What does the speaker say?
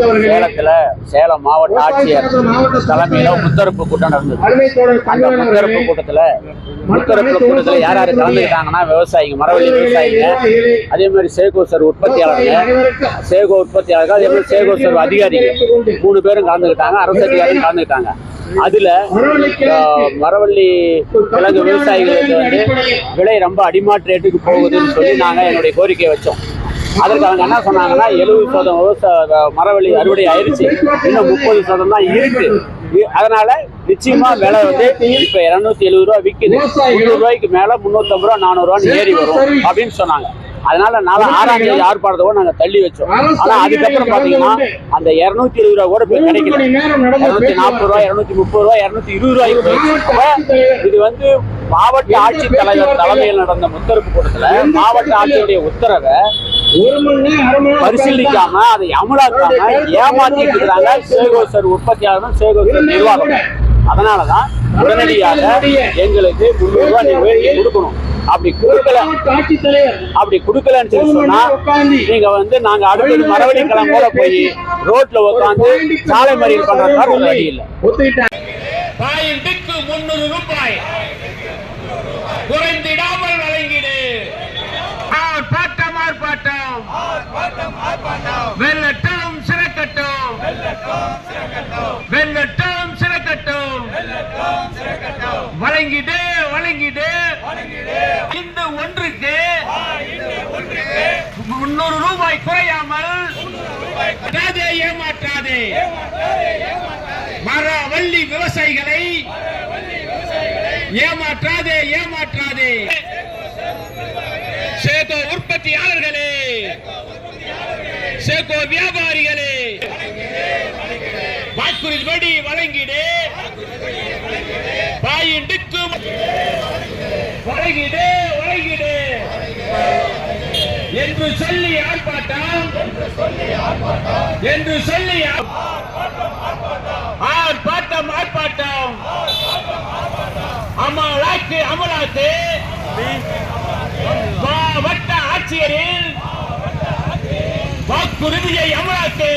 சேலத்துல சேலம் மாவட்ட ஆட்சியர் தலைமையில முத்தரப்பு கூட்டம் நடந்தது. அந்த முத்தரப்பு கூட்டத்துல முத்தரப்பு கூட்டத்துல யார் யார் கலந்துக்கிட்டாங்கன்னா விவசாயிங்க மரவள்ளி விவசாயிங்க. அதே மாதிரி சேகோசர் உற்பத்தியாளருங்க சேகோ உற்பத்தியாளர்கள் அதே மாதிரி சேகோசர் அதிகாரிகள் மூணு பேரும் கலந்துக்கிட்டாங்க அரசு அதிகாரிகள் கலந்துக்கிட்டாங்க. அதுல மரவள்ளி கிழங்கு விவசாயிகளுக்கு வந்து விலை ரொம்ப அடிமாட்டு ரேட்டுக்கு போகுதுன்னு சொல்லி நாங்க என்னுடைய கோரிக்கையை வச்சோம். அதற்கு அவங்க என்ன சொன்னாங்கன்னா எழுபது சதம் விவசாய மரவள்ளி அறுவடை ஆயிருச்சு. இன்னும் முப்பது சதம் தான் இருக்கு. அதனால நிச்சயமா விலை வந்து இப்ப இருநூத்தி எழுபது ரூபா விக்குது. முந்நூறு ரூபாய்க்கு மேல முன்னூத்தம்பது ரூபா நானூறு ரூபான்னு ஏறி வரும் அப்படின்னு சொன்னாங்க. அதனால நாளை ஆறாம் தேதி ஆர்ப்பாட்டத்தோட நாங்க தள்ளி வச்சோம். ஆனா அதுக்கப்புறம் பாத்தீங்கன்னா அந்த இருநூத்தி எழுபது ரூபா கூட இப்ப கிடைக்கல. இருநூத்தி நாற்பது ரூபாய் இருநூத்தி முப்பது ரூபாய் இருநூத்தி இருபது ரூபாய்க்கு இது வந்து மாவட்ட ஆட்சித்தலைவர் தலைமையில் நடந்த முத்தரப்பு கூட்டத்துல மாவட்ட ஆட்சியுடைய உத்தரவை பரிசீலிக்காம அதை அமலாக்காம ஏமாத்திட்டு இருக்கிறாங்க. சேகோசர் உற்பத்தியாளரும் சேகோசர் நிர்வாகம். அதனாலதான் உடனடியாக எங்களுக்கு முந்நூறு ரூபாய் நீங்க கொடுக்கணும். அப்படி கொடுக்கல. அப்படி கொடுக்கலன்னு சொல்லி சொன்னா நீங்க வந்து நாங்க அடுத்தது மரவழி கிழம்போட போய் ரோட்ல உட்காந்து சாலை மறியல் ஒரு வழி இல்லை. பாயிண்ட்டுக்கு முன்னூறு ரூபாய். குறைந்திடாமல் வழங்கிடு. ஆர்ப்பாட்டம் ஆர்ப்பாட்டம் வெள்ளட்டும் சிறக்கட்டும். வெள்ளட்டும் சிறக்கட்டும். வழங்கிடு வழங்கிடு. இந்த ஒன்றுக்கு முன்னூறு ரூபாய் குறையாமல் ஏமாற்றாதே ஏமாற்றாதே. மரவள்ளி விவசாயிகளை ஏமாற்றாதே ஏமாற்றாதே. சேகோ உற்பத்தியாளர்களே. சேகோ வியாபாரிகளே. வாக்குறுதிபடி வழங்கிடு. பாயிண்டுக்கு வழங்கிடு வழங்கிடு. என்று சொல்லி ஆர்ப்பாட்டம். என்று சொல்லி ஆர்ப்பாட்டம். ஆர்ப்பாட்டம் அமலாக்கு அமலாக்கு. மாவட்ட ஆட்சியரின் வாக்குறுதியை அமலாக்கு.